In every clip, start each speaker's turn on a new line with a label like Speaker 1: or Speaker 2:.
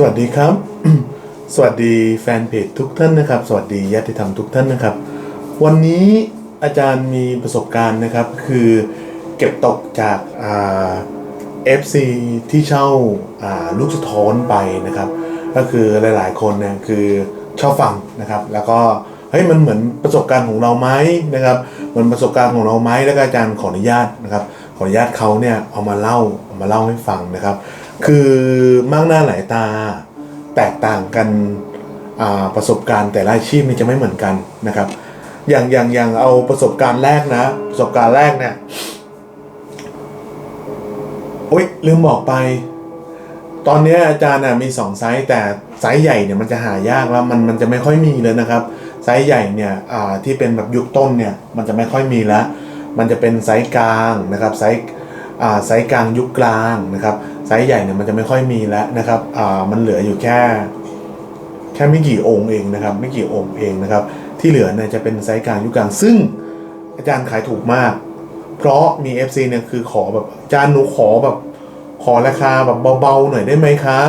Speaker 1: สวัสดีครับ สวัสดีแฟนเพจทุกท่านนะครับ สวัสดีญาติธรรมทุกท่านนะครับ วันนี้อาจารย์มีประสบการณ์นะครับ คือเก็บตกจากเอ่า FC ที่เช่าอ่าลูกสะท้อนไปนะครับ ก็คือหลายๆคนเนี่ยคือชอบฟังนะครับ แล้วก็เฮ้ยมันเหมือนประสบการณ์ของเราไหมนะครับเหมือนประสบการณ์ของเราไหมแล้วก็อาจารย์ขออนุญาตนะครับขออนุญาตเขาเนี่ยเอามาเล่าเอามาเล่าให้ฟังนะครับ คือมากหน้าหลายตาแตกต่างกันประสบการณ์แต่ละอาชีพนี่จะไม่เหมือนกันนะครับ อย่างอย่างอย่างเอาประสบการณ์แรกนะ ประสบการณ์แรกเนี่ยโอ๊ยลืมบอกไป ตอนเนี้ยอาจารย์น่ะมีสองไซส์แต่ไซส์ใหญ่เนี่ยมันจะหายากแล้วมันมันจะไม่ค่อยมีเลยนะครับ ไซส์ใหญ่เนี่ยที่เป็นแบบยุคต้นเนี่ยมันจะไม่ค่อยมีแล้ว มันจะเป็นไซส์กลางนะครับไซส์ไซส์กลางยุคกลางนะครับ ไซส์ใหญ่เนี่ยมันจะไม่ค่อยมีแล้วนะครับอ่ามันเหลืออยู่แค่ แค่ไม่กี่องค์เองนะครับ ไม่กี่องค์เองนะครับ ที่เหลือเนี่ยจะเป็นไซส์กลางยุคกลางซึ่งอาจารย์ขายถูกมาก เพราะมี FC เนี่ยคือขอแบบอาจารย์หนูขอแบบขอราคาแบบเบาๆหน่อยได้ไหมคะ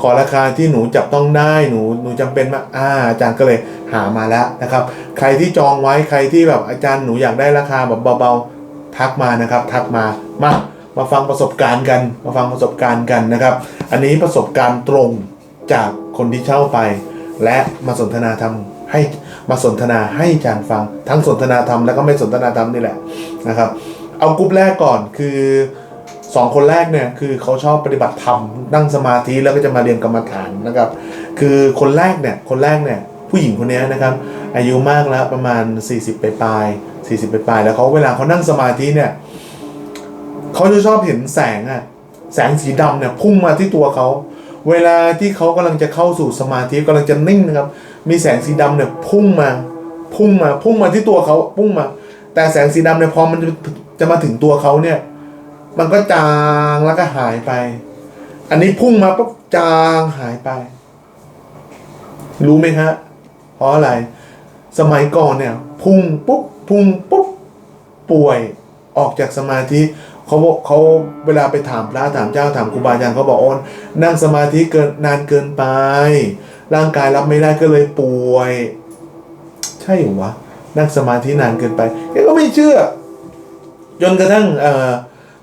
Speaker 1: ขอราคาที่หนูจับต้องได้หนูหนูจำเป็นมากอ่าอาจารย์ก็เลยหามาแล้วนะครับ ใครที่จองไว้ใครที่แบบอาจารย์หนูอยากได้ราคาแบบเบาๆทักมานะครับ ทักมามา มาฟังประสบการณ์กัน มาฟังประสบการณ์กันนะครับ อันนี้ประสบการณ์ตรงจากคนที่เช่าไป และมาสนทนาธรรมให้มาสนทนาให้อาจารย์ฟัง ทั้งสนทนาธรรมแล้วก็ไม่สนทนาธรรมนี่แหละนะครับ เอากลุ่มแรกก่อนคือสองคนแรกเนี่ยคือเขาชอบปฏิบัติธรรมนั่งสมาธิแล้วก็จะมาเรียนกรรมฐานนะครับ คือคนแรกเนี่ยคนแรกเนี่ยผู้หญิงคนนี้นะครับ อายุมากแล้วประมาณ 40ปลายปลาย40ปลายปลายแล้วเขาเวลาเขานั่งสมาธิเนี่ย เขาจะชอบเห็นแสงอะแสงสีดำเนี่ยพุ่งมาที่ตัวเขาเวลาที่เขากำลังจะเข้าสู่สมาธิกำลังจะนิ่งนะครับ มีแสงสีดำเนี่ยพุ่งมา พุ่งมา พุ่งมาที่ตัวเขาพุ่งมา แต่แสงสีดำเนี่ยพอมันจะจะมาถึงตัวเขาเนี่ย มันก็จางแล้วก็หายไป อันนี้พุ่งมาปุ๊บจางหายไป รู้ไหมฮะเพราะอะไร สมัยก่อนเนี่ย พุ่งปุ๊บพุ่งปุ๊บป่วยออกจากสมาธิ เขาบอกเขาเวลาไปถามพระถามเจ้าถามครูบาอาจารย์เขาบอกโอนนั่งสมาธิเกินนานเกินไป ร่างกายรับไม่ได้ก็เลยป่วย ใช่หรอวะนั่งสมาธินานเกินไปแกก็ไม่เชื่อ จนกระทั่งเอ่อ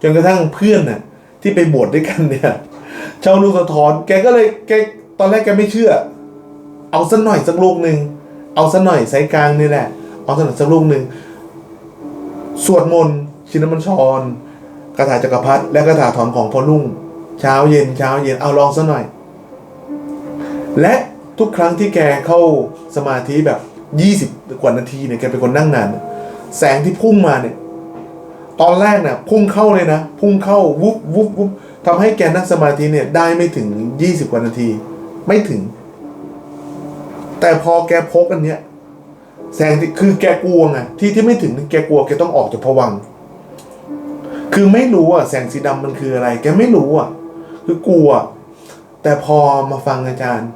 Speaker 1: จนกระทั่งเพื่อนน่ะที่ไปบวชด้วยกันเนี่ยเช่าลูกสะท้อนแกก็เลยแกตอนแรกแกไม่เชื่อ เอาสักหน่อยสักลูกหนึ่งเอาสักหน่อยสายกลางนี่แหละ เอาสักหน่อยสักลูกหนึ่งสวดมนต์ชินมัญชร คาถาจักรพรรดิและคาถาถอนของพอลุ่ง เช้าเย็นเช้าเย็นเอาลองสักหน่อย และทุกครั้งที่แกเข้าสมาธิแบบยี่สิบกว่านาทีเนี่ยแกเป็นคนนั่งนาน แสงที่พุ่งมาเนี่ย ตอนแรกเนี่ยพุ่งเข้าเลยนะ พุ่งเข้าวุบวุบวุบทำให้แกนั่งสมาธิเนี่ยได้ไม่ถึงยี่สิบกว่านาที ไม่ถึง แต่พอแกพกอันเนี้ยแสงที่คือแกกลัวไงที่ที่ไม่ถึงแกกลัวแกต้องออกจากผวัง คือไม่รู้อะแสงสีดำมันคืออะไร แกไม่รู้อะ คือกลัว แต่พอมาฟังอาจารย์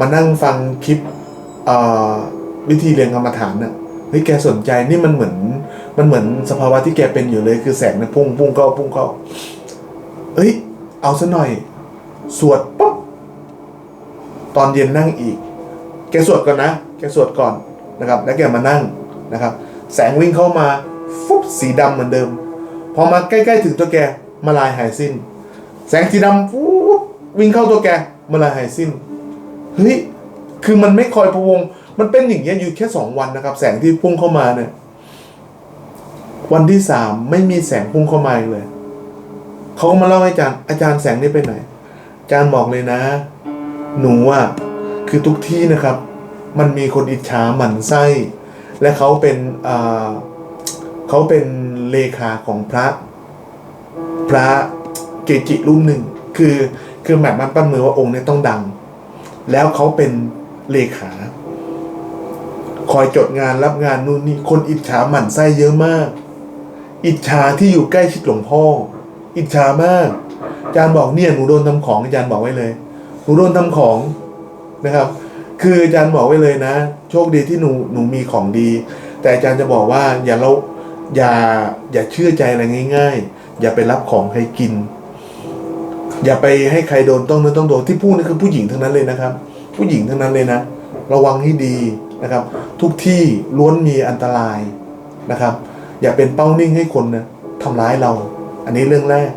Speaker 1: มานั่งฟังคลิปวิธีเรียนกรรมฐานน่ะเฮ้ยแกสนใจนี่มันเหมือน มันเหมือนสภาวะที่แกเป็นอยู่เลย คือแสงเนี่ยพุ่งพุ่งเข้าพุ่งเข้าเอ้ย เอาซะหน่อย สวดปุ๊บตอนเย็นนั่งอีก แกสวดก่อนนะ แกสวดก่อนนะครับ แล้วแกมานั่งนะครับ แสงวิ่งเข้ามา ฟุบสีดำเหมือนเดิม พอมาใกล้ๆถึงตัวแกมาลายหายสิ้น แสงสีดำฟุบวิ่งเข้าตัวแกมาลายหายสิ้นเฮ้ยคือมันไม่คอยพะวง มันเป็นอย่างเงี้ยอยู่แค่สองวันนะครับ แสงที่พุ่งเข้ามาเนี่ยวันที่สามไม่มีแสงพุ่งเข้ามาอีกเลยเขาก็มาเล่าให้อาจารย์อาจารย์แสงนี่ไปไหน อาจารย์บอกเลยนะ หนูอะคือทุกที่นะครับ มันมีคนอิจฉาหมั่นไส้ และเขาเป็นอ่าเขาเป็น เลขาของพระ พระเกจิรุ่นหนึ่ง คือคือแบบมันปั้นมือว่าองค์เนี้ต้องดัง แล้วเขาเป็นเลขา คอยจดงานรับงานนู่นนี่คนอิจฉาหมั่นไส้เยอะมาก อิจฉาที่อยู่ใกล้ชิดหลวงพ่อ อิจฉามากอาจารย์บอกเนี่ยหนูโดนทำของอาจารย์บอกไว้เลยหนูโดนทำของนะครับ คืออาจารย์บอกไว้เลยนะ โชคดีที่หนูหนูมีของดี แต่อาจารย์จะบอกว่าอย่าเรา อย่าอย่าเชื่อใจอะไรง่าย ๆ อย่าไปรับของใครกิน อย่าไปให้ใครโดนต้องเนื้อต้องตัวที่พูดนี่คือผู้หญิงทั้งนั้นเลยนะครับ ผู้หญิงทั้งนั้นเลยนะ ระวังให้ดีนะครับ ทุกที่ล้วนมีอันตรายนะครับ อย่าเป็นเป้านิ่งให้คนนะทำร้ายเรา อันนี้เรื่องแรก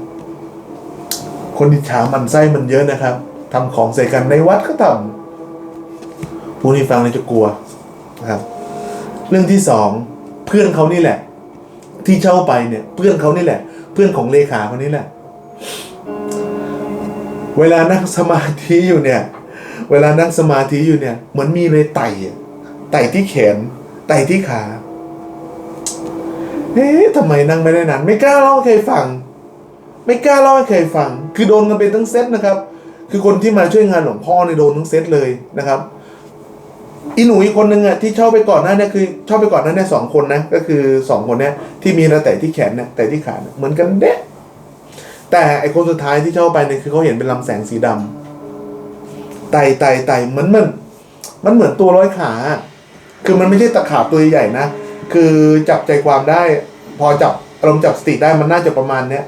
Speaker 1: คนอิจฉามันไส้มันเยอะนะครับทำของใส่กันในวัดก็ทำผู้นี้ฟังเลยจะกลัวนะครับ เรื่องที่สองเพื่อนเขานี่แหละ ที่เช่าไปเนี่ยเพื่อนเขานี่แหละ เพื่อนของเลขาคนนี้แหละ เวลานั่งสมาธิอยู่เนี่ย เวลานั่งสมาธิอยู่เนี่ยเหมือนมีเลยไต่อะไต่ที่แขนไต่ที่ขาเอ๊ะทำไมนั่งไม่ได้นานไม่กล้าเล่าให้ใครฟัง ไม่กล้าเล่าให้ใครฟัง คือโดนกันเป็นทั้งเซตนะครับ คือคนที่มาช่วยงานหลวงพ่อเนี่ยโดนทั้งเซตเลยนะครับ อีหนูอีกคนนึงอะที่เช่าไปก่อนหน้าเนี่ยคือเช่าไปก่อนหน้าเนี่ยสองคนนะก็คือสองคนเนี่ยที่มีนะแต่ที่แขนเนี่ยแต่ที่ขาเนี่ยเหมือนกันเด๊ะแต่ไอคนสุดท้ายที่เช่าไปเนี่ยคือเขาเห็นเป็นลำแสงสีดำไต่ไต่ไต่เหมือนมันมันเหมือนตัวร้อยขา คือมันไม่ใช่ตะขาบตัวใหญ่ๆนะ คือจับใจความได้ พอจับอารมณ์จับสติได้มันน่าจะประมาณเนี้ย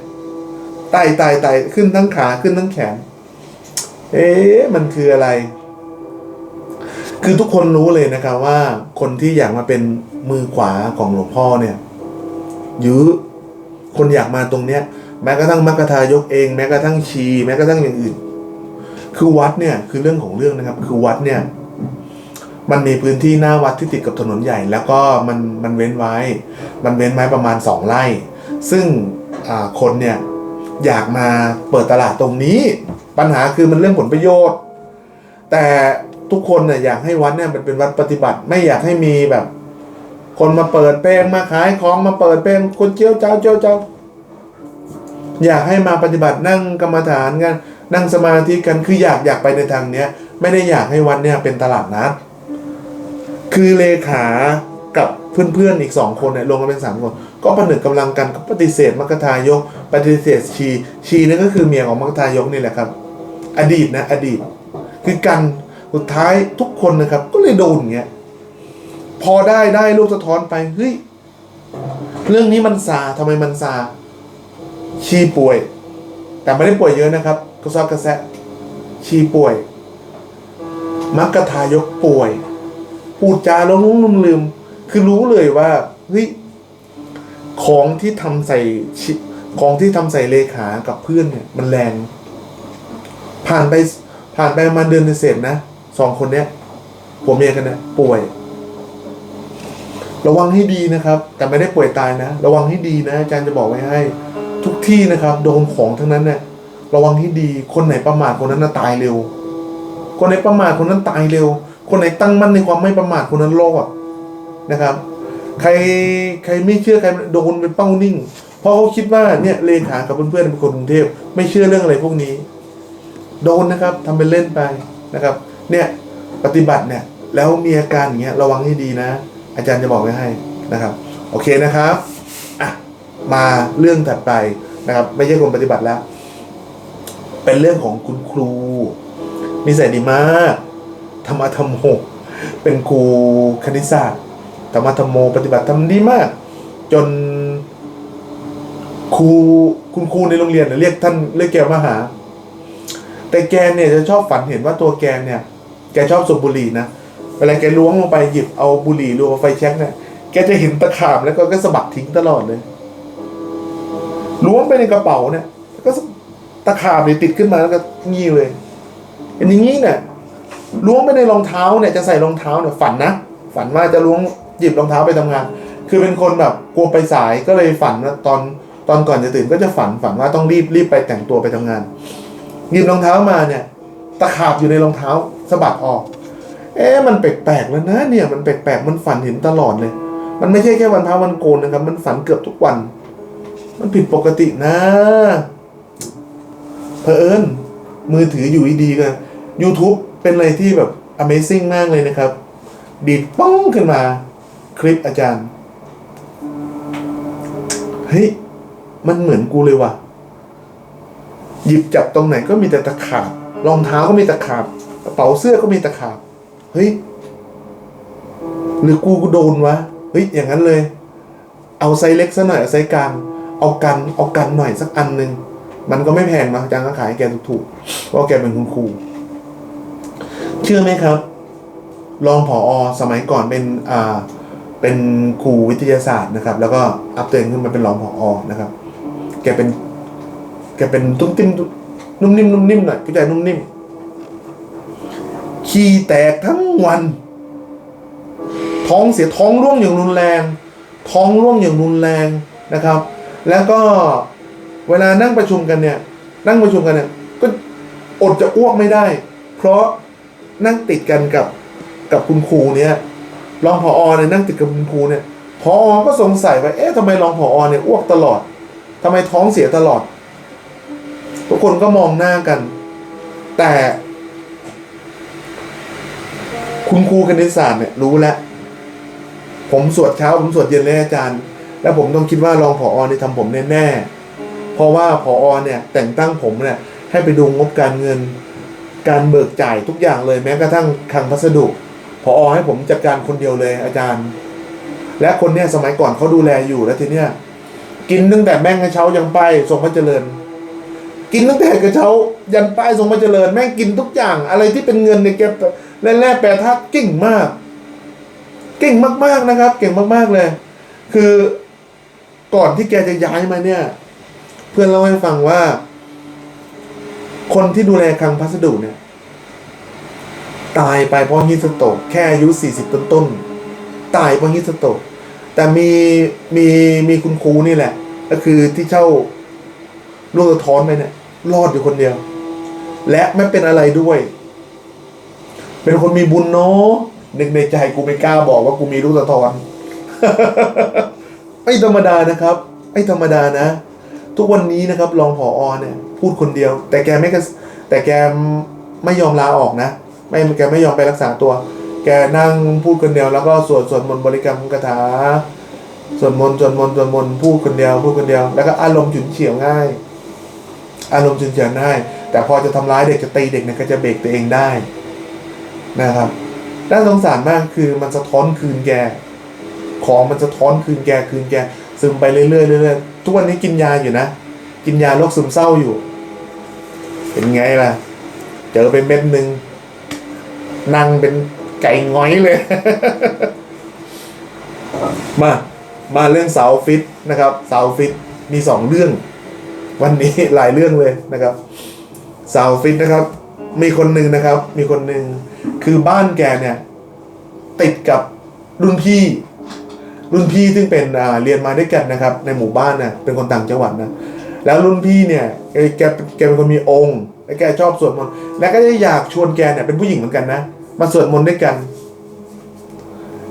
Speaker 1: ไต่ไต่ไต่ขึ้นทั้งขาขึ้นทั้งแขน เอ๊ะมันคืออะไร คือทุกคนรู้เลยนะครับว่าคนที่อยากมาเป็นมือขวาของหลวงพ่อเนี่ยยื้อคนอยากมาตรงเนี้ย แม้กระทั่งมรรคทายกเอง แม้กระทั่งชี แม้กระทั่งอย่างอื่น คือวัดเนี่ยคือเรื่องของเรื่องนะครับ คือวัดเนี่ย มันมีพื้นที่หน้าวัดที่ติดกับถนนใหญ่ แล้วก็มันมันเว้นไว้ มันเว้นไว้ประมาณสองไร่ ซึ่งคนเนี่ยอยากมาเปิดตลาดตรงนี้ ปัญหาคือมันเรื่องผลประโยชน์ แต่ ทุกคนเนี่ยอยากให้วัดเนี่ยมันเป็นวัดปฏิบัติ ไม่อยากให้มีแบบ คนมาเปิดเป้งมาขายของมาเปิดเป้งคนเจียวเจ้าเจียวเจ้าอยากให้มาปฏิบัตินั่งกรรมฐานกันนั่งสมาธิกันคืออยากอยากไปในทางเนี้ย ไม่ได้อยากให้วัดเนี่ยเป็นตลาดนัดคือเลขากับเพื่อนๆอีกสองคนเนี่ยรวมกันเป็นสามคนก็ผนึกกำลังกันก็ปฏิเสธมรรคทายก ปฏิเสธชีชีนี่ก็คือเมียของมรรคทายกนี่แหละครับ อดีตนะ อดีต คือกัน สุดท้ายทุกคนนะครับ ก็เลยโดนอย่างเงี้ยพอได้ได้ลูกสะท้อนไปเฮ้ยเรื่องนี้มันซาทำไมมันซาชีป่วย แต่ไม่ได้ป่วยเยอะนะครับกระซอกกระแซะชีป่วย มักกะทายกป่วย พูดจาล้วนุ่มลืม คือรู้เลยว่าเฮ้ยของที่ทำใส่ของที่ทำใส่เลขากับเพื่อนเนี่ย มันแรง ผ่านไปผ่านไปประมาณเดือนเศษนะ สองคนเนี้ยผมเมียกันเนี่ยป่วย ระวังให้ดีนะครับ แต่ไม่ได้ป่วยตายนะ ระวังให้ดีนะอาจารย์จะบอกไว้ให้ ทุกที่นะครับโดนของทั้งนั้นเนี่ยระวังให้ดี คนไหนประมาทคนนั้นน่ะตายเร็ว คนไหนประมาทคนนั้นตายเร็ว คนไหนตั้งมั่นในความไม่ประมาทคนนั้นรอดนะครับ ใครใครไม่เชื่อใครโดนเป็นเป้านิ่ง เพราะเขาคิดว่าเนี่ยเลขากับเพื่อนๆเป็นคนกรุงเทพไม่เชื่อเรื่องอะไรพวกนี้ โดนนะครับทำเป็นเล่นไปนะครับ เนี่ยปฏิบัติเนี่ยแล้วมีอาการอย่างเงี้ยระวังให้ดีนะ อาจารย์จะบอกไว้ให้นะครับ โอเคนะครับอะมาเรื่องถัดไปนะครับ ไม่ใช่คนปฏิบัติแล้ว เป็นเรื่องของคุณครูนิสัยดีมากธรรมะธรรมโมเป็นครูคณิตศาสตร์ธรรมะธรรมโมปฏิบัติทำดีมาก จนครูคุณครูในโรงเรียนเนี่ยเรียกท่านเรียกแกมาหา แต่แกเนี่ยจะชอบฝันเห็นว่าตัวแกเนี่ย แกชอบสูบบุหรี่นะเวลาแกล้วงลงไปหยิบเอาบุหรี่หรือเอาไฟแช็กเนี่ยแกจะเห็นตะขาบแล้วก็ก็สะบัดทิ้งตลอดเลยล้วงไปในกระเป๋าเนี่ยก็ตะขาบเนี่ยติดขึ้นมาแล้วก็งี้เลยเป็นอย่างนี้เนี่ยล้วงไปในรองเท้าเนี่ยจะใส่รองเท้าเนี่ยฝันนะฝันว่าจะล้วงหยิบรองเท้าไปทำงาน คือเป็นคนแบบกลัวไปสายก็เลยฝันว่าตอนตอนก่อนจะตื่นก็จะฝันฝันว่าต้องรีบรีบไปแต่งตัวไปทำงานหยิบรองเท้ามาเนี่ย ตะขาบอยู่ในรองเท้า สะบัดออก เอ๊ะมันแปลกๆแล้วนะเนี่ยมันแปลกๆมันฝันเห็นตลอดเลย มันไม่ใช่แค่วันพระวันโกนนะครับ มันฝันเกือบทุกวัน มันผิดปกตินะเพอเอิญมือถืออยู่ดีๆกัน YouTube เป็นอะไรที่แบบ Amazing มากเลยนะครับ ดีดป้องขึ้นมา คลิปอาจารย์ เฮ้ย มันเหมือนกูเลยว่ะ หยิบจับตรงไหนก็มีแต่ตะขาบรองเท้าก็มีตะขาบ กระเป๋าเสื้อก็มีตะขาบเฮ้ยหรือกูกูโดนวะเฮ้ยอย่างนั้นเลย เอาไซส์เล็กซะหน่อยเอาไซส์กลางเอากันเอากันหน่อยสักอันหนึ่งมันก็ไม่แพงนะอาจารย์ก็ขายให้แกถูกๆเพราะแกเป็นคุณครู เชื่อไหมครับ รองผออสมัยก่อนเป็นอ่าเป็นครูวิทยาศาสตร์นะครับ แล้วก็อัพตัวเองขึ้นมาเป็นรองผออนะครับ แกเป็น แกเป็นตุ้มติ้มนุ่มนิ่มนุ่มนิ่มหน่อยผู้ชายนุ่มนิ่ม ขี้แตกทั้งวัน ท้องเสียท้องร่วงอย่างรุนแรง ท้องร่วงอย่างรุนแรงนะครับ แล้วก็เวลานั่งประชุมกันเนี่ย นั่งประชุมกันเนี่ย ก็อดจะอ้วกไม่ได้ เพราะนั่งติดกันกับกับคุณครูเนี่ยรองผอเนี่ยนั่งติดกับคุณครูเนี่ยผอก็สงสัยว่าเอ๊ะทำไมรองผอเนี่ยอ้วกตลอดทำไมท้องเสียตลอด ทุกคนก็มองหน้ากัน แต่ คุณครูคณิตศาสตร์เนี่ยรู้แล้ว ผมสวดเช้าผมสวดเย็นเลยอาจารย์ แล้วผมต้องคิดว่ารองผอเนี่ยทำผมแน่ๆเพราะว่าผอเนี่ย แต่งตั้งผมเนี่ย ให้ไปดูงบการเงิน การเบิกจ่ายทุกอย่างเลยแม้กระทั่งคลังพัสดุผอให้ผมจัดการคนเดียวเลยอาจารย์ และคนเนี่ยสมัยก่อนเขาดูแลอยู่แล้วทีเนี้ยกินตั้งแต่แม่งกระเช้ายังไปทรงพระเจริญ กินตั้งแต่กระเช้ายันป้ายทรงพระเจริญ แม่งกินทุกอย่างอะไรที่เป็นเงินเนี่ยแก แร่แร่แปรธาตุเก่งมาก เก่งมากๆนะครับ เก่งมากๆเลย คือก่อนที่แกจะย้ายมาเนี่ย เพื่อนเล่าให้ฟังว่า คนที่ดูแลคลังพัสดุเนี่ย ตายไปเพราะฮิสโตกแค่อายุสี่สิบต้นๆตายเพราะฮิสโตกแต่มีมีมีคุณครูนี่แหละ ก็คือที่เช่าลูกสะท้อนไปเนี่ยรอดอยู่คนเดียว และไม่เป็นอะไรด้วย เป็นคนมีบุญเนาะนึกในใจกูไม่กล้าบอกว่ากูมีลูกสะท้อนไม่ธรรมดานะครับไม่ธรรมดานะ ทุกวันนี้นะครับรองผออเนี่ย พูดคนเดียว แต่แกไม่แต่แกไม่ยอมลาออกนะ ไม่แกไม่ยอมไปรักษาตัว แกนั่งพูดคนเดียวแล้วก็สวดสวดมนต์บริกรรมคาถาสวดมนต์สวดมนต์สวดมนต์พูดคนเดียว พูดคนเดียว แล้วก็อารมณ์ฉุนเฉียวง่าย อารมณ์ฉุนเฉียวง่าย แต่พอจะทำร้ายเด็กจะตีเด็กเนี่ยก็จะเบรกตัวเองได้ นะครับน่าสงสารมากคือมันสะท้อนคืนแก ของมันสะท้อนคืนแกคืนแกซึมไปเรื่อยๆเรื่อยๆทุกวันนี้กินยาอยู่นะ กินยาโรคซึมเศร้าอยู่ เป็นไงล่ะ เจอไปเม็ดหนึ่งนั่งเป็นไก่ง้อยเลย มา มาเรื่องเสาฟิตนะครับเสาฟิตมีสองเรื่อง วันนี้หลายเรื่องเลยนะครับเสาฟิตนะครับ มีคนหนึ่งนะครับ มีคนหนึ่งคือบ้านแกเนี่ยติดกับรุ่นพี่ รุ่นพี่ซึ่งเป็นอ่าเรียนมาด้วยกันนะครับ ในหมู่บ้านเน่ะเป็นคนต่างจังหวัดนะแล้วรุ่นพี่เนี่ยเอ้แกแกเป็นคนมีองค์และแกชอบสวดมนต์และก็จะอยากชวนแกเนี่ยเป็นผู้หญิงเหมือนกันนะมาสวดมนต์ด้วยกัน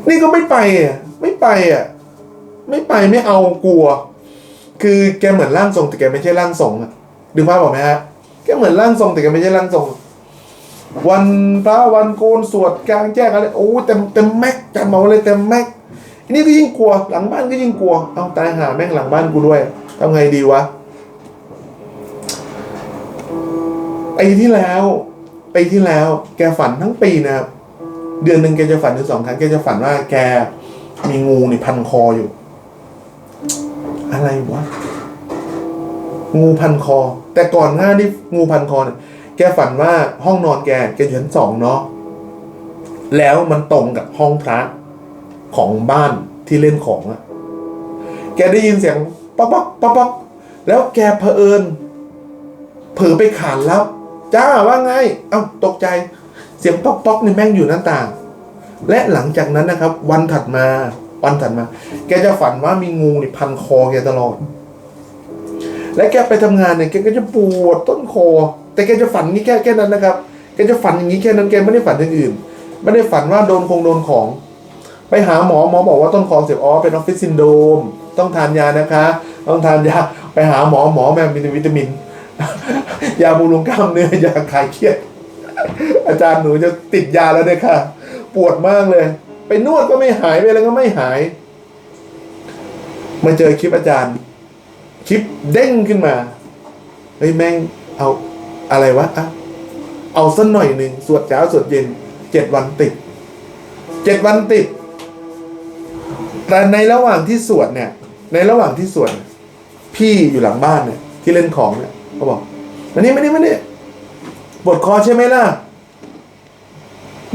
Speaker 1: นี่ก็ไม่ไปอะไม่ไปอะไม่ไปไม่เอากลัว คือแกเหมือนร่างทรงแต่แกไม่ใช่ร่างทรงอะดูภาพออกไหมฮะแกเหมือนร่างทรงแต่แกไม่ใช่ร่างทรง วันพระวันโกนสวดกลางแจ้งอะไรโอ้เต็มเต็มแม็กจำเอาเลยเต็มแม็กอันนี้ก็ยิ่งกลัวหลังบ้านก็ยิ่งกลัวเอาตายหาแม่งหลังบ้านกูด้วยทำไงดีวะปีที่แล้วปีที่แล้ว แกฝันทั้งปีนะเดือนหนึ่งแกจะฝันถึงสองครั้งแกจะฝันว่าแกมีงูในพันคออยู่ อะไรวะงูพันคอ แต่ก่อนหน้าที่งูพันคอเนี่ย ฝันว่าห้องนอนแกแกอยู่ชั้นสองเนาะแล้วมันตรงกับห้องพระของบ้านที่เล่นของอะแกได้ยินเสียงป๊อกป๊อกป๊อกป๊อกแล้วแกเผอิญเผลอไปขานรับจ้าว่าไง เอ้าตกใจ เสียงป๊อกป๊อกในแม่งอยู่หน้าต่าง และหลังจากนั้นนะครับ วันถัดมา วันถัดมา แกจะฝันว่ามีงูนี่พันคอแกตลอด และแกไปทำงานเนี่ยแกก็จะปวดต้นคอ แต่แกจะฝันนี้แค่แค่นั้นนะครับแกจะฝันอย่างนี้แค่นั้นแกไม่ได้ฝันอย่างอื่น ไม่ได้ฝันว่าโดนคงโดนของ ไปหาหมอหมอบอกว่าต้นคอเสียบอ๋อเป็นออฟฟิศซินโดมต้องทานยานะคะ ต้องทานยาไปหาหมอหมอแม่มีวิตามิน ยาบำรุงกล้ามเนื้อยาคลายเครียดอาจารย์หนูจะติดยาแล้วเนี่ยค่ะ ปวดมากเลย ไปนวดก็ไม่หายไปแล้วก็ไม่หาย มาเจอคลิปอาจารย์ คลิปเด้งขึ้นมาเฮ้ยแม่งเอา อะไรวะอะเอาสักหน่อยหนึ่งสวดเช้าสวดเย็นเจ็ดวันติดเจ็ดวันติด แต่ในระหว่างที่สวดเนี่ย ในระหว่างที่สวดพี่อยู่หลังบ้านเนี่ย ที่เล่นของเนี่ยเขาบอกมานี่มานี่มานี่ปวดคอใช่ไหมล่ะ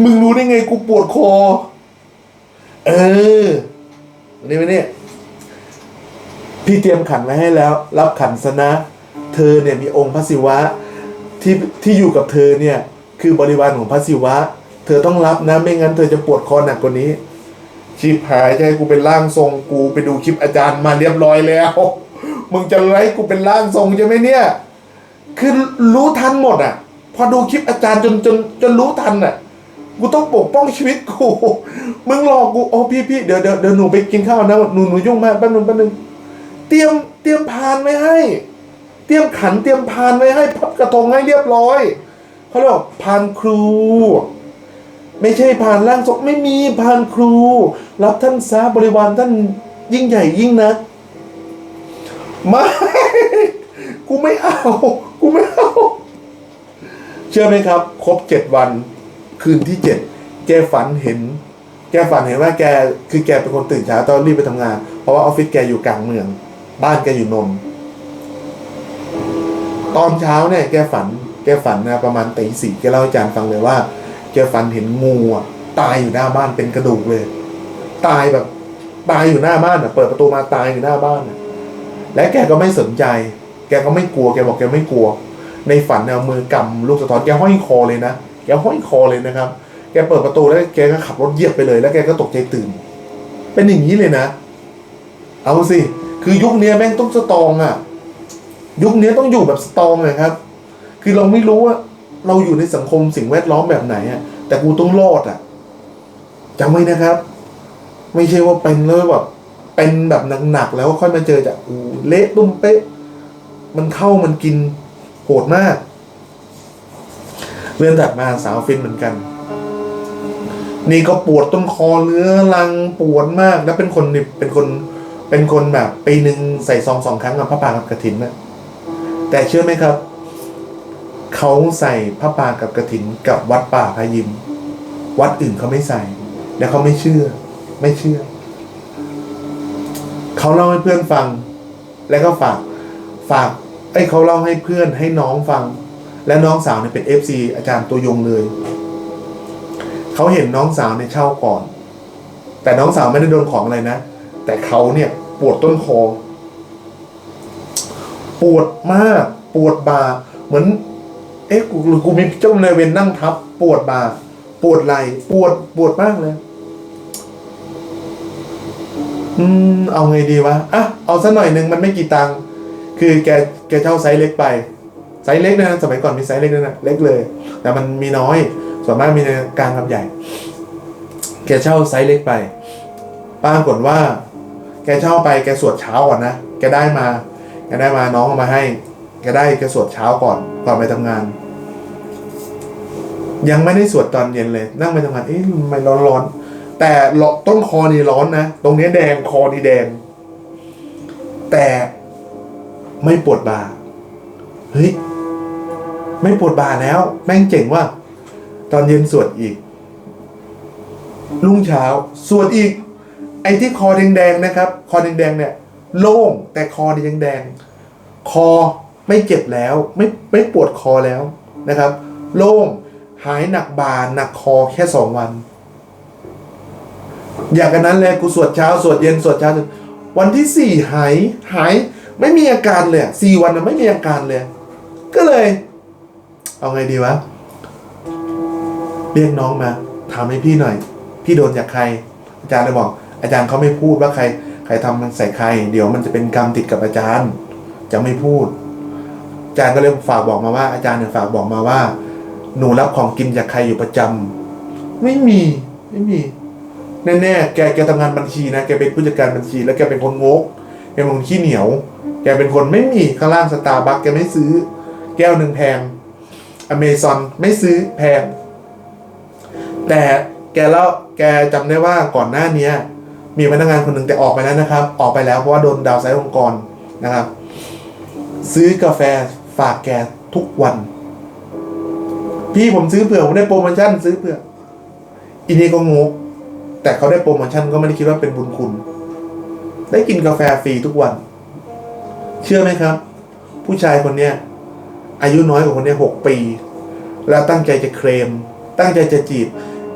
Speaker 1: มึงรู้ได้ไงกูปวดคอ เออมานี่มานี่พี่เตรียมขันไว้ให้แล้ว รับขันซะนะ เธอเนี่ยมีองค์พระศิวะ ที่ที่อยู่กับเธอเนี่ยคือบริวารของพระศิวะ เธอต้องรับนะไม่งั้นเธอจะปวดคอหนักกว่านี้ชิบหายให้กูเป็นร่างทรงกูไปดูคลิปอาจารย์มาเรียบร้อยแล้ว มึงจะไล่กูเป็นร่างทรงใช่ไหมเนี่ย คือรู้ทันหมดอะ พอดูคลิปอาจารย์จนจนจนรู้ทันอะ กูต้องปกป้องชีวิตกู มึงหลอกกูโอ้พี่พี่เดี๋ยวเดี๋ยวเดี๋ยวหนูไปกินข้าวนะหนูหนูยุ่งมากแป๊บนึงแป๊บนึง เตรียมเตรียมพานไว้ให้ เตรียมขันเตรียมพานไว้ให้พับกระทงให้เรียบร้อยเขาเรียกว่าพานครู ไม่ใช่พานร่างทรงไม่มีพานครู รับท่านซาบริวารท่านยิ่งใหญ่ยิ่งนะไม่กูไม่เอา กูไม่เอา เชื่อไหมครับ ครบเจ็ดวัน คืนที่เจ็ดแกฝันเห็น แกฝันเห็นว่าแกคือแกเป็นคนตื่นเช้าต้องรีบไปทำงาน เพราะว่าออฟฟิศแกอยู่กลางเมือง บ้านแกอยู่นนท์ ตอนเช้าเนี่ยแกฝัน แกฝันนะประมาณตีสี่แกเล่าให้อาจารย์ฟังเลยว่า แกฝันเห็นงูอะตายอยู่หน้าบ้านเป็นกระดูกเลย ตายแบบตายอยู่หน้าบ้านอะ เปิดประตูมาตายอยู่หน้าบ้านอะ และแกก็ไม่สนใจ แกก็ไม่กลัว แกบอกแกไม่กลัว ในฝันเนี่ยเอามือกำลูกสะท้อนแกห้อยคอเลยนะแกห้อยคอเลยนะครับ แกเปิดประตูแล้วแกก็ขับรถเหยียบไปเลย แล้วแกก็ตกใจตื่น เป็นอย่างนี้เลยนะ เอาสิ คือยุคนี้แม่งต้องสตองอะ ยุคนี้ต้องอยู่แบบสตองเลยครับ คือเราไม่รู้ว่าเราอยู่ในสังคมสิ่งแวดล้อมแบบไหนอะแต่กูต้องรอดอะจำไว้นะครับ ไม่ใช่ว่าเป็นแล้วแบบเป็นแบบหนักๆแล้วค่อยมาเจอจากกูเละตุ้มเป๊ะ มันเข้ามันกินโหดมาก เรื่องถัดมาสาวฟินเหมือนกัน นี่ก็ปวดต้นคอเรื้อรังปวดมาก แล้วเป็นคนเป็นคนเป็นคนแบบปีหนึ่งใส่ซองสองครั้งกับพระปากับกระถินนะ แต่เชื่อไหมครับ เขาใส่พระป่ากับกระถินกับวัดป่าพระยิม วัดอื่นเขาไม่ใส่ แล้วเขาไม่เชื่อ ไม่เชื่อ เขาเล่าให้เพื่อนฟัง แล้วก็ฝาก ฝากไอ้เขาเล่าให้เพื่อนให้น้องฟัง และน้องสาวเนี่ยเป็นเอฟซีอาจารย์ตัวยงเลย เขาเห็นน้องสาวเนี่ยเช่าก่อน แต่น้องสาวไม่ได้โดนของอะไรนะ แต่เขาเนี่ยปวดต้นคอ ปวดมากปวดบ่าเหมือน เอ๊ะกูกูมีเจ้าในเวรนั่งทับ ปวดบ่าปวดไหล่ปวดปวดมากเลย อืม เอาไงดีวะอะเอาซะหน่อยหนึ่งมันไม่กี่ตังค์คือแกแกเช่าไซส์เล็กไปไซส์เล็กนะสมัยก่อนมีไซส์เล็กนะเล็กเลย แต่มันมีน้อย ส่วนมากมีในกลางกับใหญ่ แกเช่าไซส์เล็กไปปรากฏว่า แกเช่าไปแกสวดเช้าก่อนนะแกได้มา แกได้มาน้องเอามาให้แกได้แกสวดเช้าก่อนก่อนไปทำงาน ยังไม่ได้สวดตอนเย็นเลย นั่งไปทำงานเอ๊ะทำไมร้อนร้อนแต่ต้นคอนี่ร้อนนะตรงนี้แดงคอนี่แดง แต่ไม่ปวดบ่าเฮ้ยไม่ปวดบ่าแล้ว แม่งเจ๋งว่ะตอนเย็นสวดอีก รุ่งเช้าสวดอีก ไอ้ที่คอแดงๆนะครับ คอแดงๆเนี่ย โล่งแต่คอเนี่ยยังแดง คอไม่เจ็บแล้ว ไม่ไม่ปวดคอแล้วนะครับ โล่งหายหนักบ่าหนักคอแค่สองวัน อย่างกันนั้นเลยกูสวดเช้าสวดเย็นสวดเช้าจนวันที่สี่หายหายไม่มีอาการเลยสี่วันนะไม่มีอาการเลย ก็เลย เอาไงดีวะเรียกน้องมาถามให้พี่หน่อย พี่โดนจากใคร อาจารย์เลยบอก อาจารย์เขาไม่พูดว่าใคร ใครทำมันใส่ใคร เดี๋ยวมันจะเป็นกรรมติดกับอาจารย์ จะไม่พูด อาจารย์ก็เลยฝากบอกมาว่า อาจารย์เนี่ยฝากบอกมาว่า หนูรับของกินจากใครอยู่ประจำไม่มีไม่มีแน่ๆแกแกทำงานบัญชีนะแกเป็นผู้จัดการบัญชี แล้วแกเป็นคนงกแกเป็นคนขี้เหนียว แกเป็นคนไม่มีข้างล่างสตาร์บัคแกไม่ซื้อ แก้วหนึ่งแพงอเมซอนไม่ซื้อแพง แต่แกแล้วแกจำได้ว่าก่อนหน้าเนี้ย มีพนักงานคนหนึ่งแต่ออกไปแล้วนะครับ ออกไปแล้วเพราะว่าโดนดาวไซด์องค์กรนะครับ ซื้อกาแฟฝากแกทุกวัน พี่ผมซื้อเผื่อผมได้โปรโมชั่นซื้อเผื่ออีนี่ก็งกแต่เขาได้โปรโมชั่นก็ไม่ได้คิดว่าเป็นบุญคุณ ได้กินกาแฟฟรีทุกวัน เชื่อไหมครับ ผู้ชายคนเนี้ยอายุน้อยกว่าคนเนี้ยหกปี แล้วตั้งใจจะเคลม ตั้งใจจะจีบ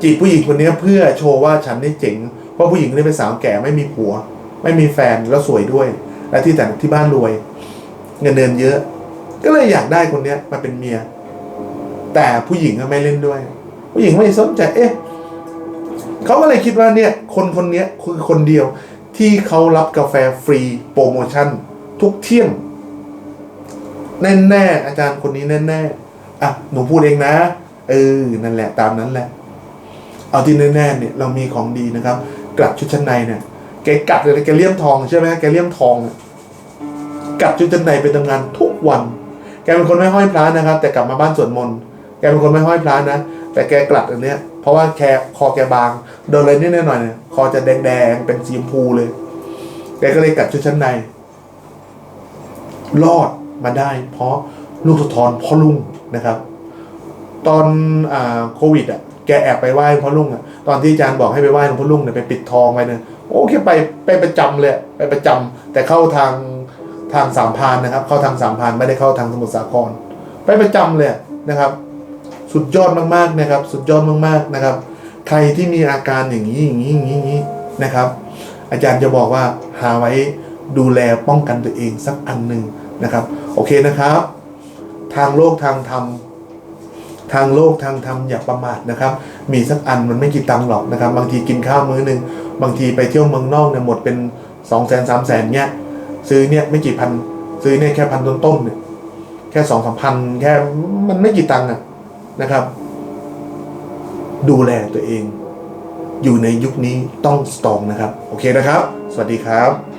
Speaker 1: จีบผู้หญิงคนนี้เพื่อโชว์ว่าฉันได้เจ๋ง เพราะผู้หญิงคนนี้เป็นสาวแก่ไม่มีผัว ไม่มีแฟนแล้วสวยด้วย และที่แต่ที่บ้านรวย เงินเดือนเยอะ ก็เลยอยากได้คนเนี้ยมาเป็นเมีย แต่ผู้หญิงก็ไม่เล่นด้วย ผู้หญิงไม่สนใจเอ๊ะเขาก็เลยคิดว่าเนี่ยคนคนเนี้ยคือคนเดียวที่เขารับกาแฟฟรีโปรโมชั่น ทุกเที่ยงแน่ๆอาจารย์คนนี้แน่ๆอะหนูพูดเองนะ เออนั่นแหละตามนั้นแหละ เอาที่แน่ๆเนี่ยเรามีของดีนะครับ กลับชุดชั้นในเนี่ยแกกลัดเลยแกเลี่ยมทองใช่ไหมแกเลี่ยมทองอะกัดชุดชั้นในไปทำงานทุกวัน แกเป็นคนไม่ห้อยพระนะครับ แต่กลับมาบ้านสวดมนต์แกเป็นคนไม่ห้อยพระนะ แต่แกกลัดอันเนี้ยเพราะว่าแคคอแกบางโดนอะไรนิดหน่อยเนี่ยคอจะแดงๆเป็นสีชมพูเลยแกก็เลยกลัดชุดชั้นใน รอดมาได้ เพราะลูกสะท้อนพ่อลุงนะครับ ตอนอ่าโควิดอะ แกแอบไปไหว้พ่อลุงอะตอนที่อาจารย์บอกให้ไปไหว้หลวงพ่อลุงเนี่ยไปปิดทองไปเนี่ยโอเคไปไปประจำเลยไปประจำแต่เข้าทางทางสามพานนะครับ เข้าทางสามพานไม่ได้เข้าทางสมุทรสาคร ไปประจำเลยนะครับ สุดยอดมากๆนะครับ สุดยอดมากๆนะครับ ใครที่มีอาการอย่างนี้อย่างนี้อย่างนี้นะครับ อาจารย์จะบอกว่าหาไว้ดูแลป้องกันตัวเองสักอันหนึ่งนะครับ โอเคนะครับ ทางโลกทางธรรม ทางโลกทางธรรมอย่าประมาทนะครับ มีสักอันมันไม่กี่ตังค์หรอกนะครับ บางทีกินข้าวมื้อหนึ่งบางทีไปเที่ยวเมืองนอกเนี่ยหมดเป็นสองแสนสามแสนเนี่ยซื้อเนี่ยไม่กี่พัน ซื้อเนี่ยแค่พันต้นๆเนี่ยแค่สองสามพันแค่มันไม่กี่ตังค์อะนะครับ ดูแลตัวเอง อยู่ในยุคนี้ต้องสตรองนะครับ โอเคนะครับ สวัสดีครับ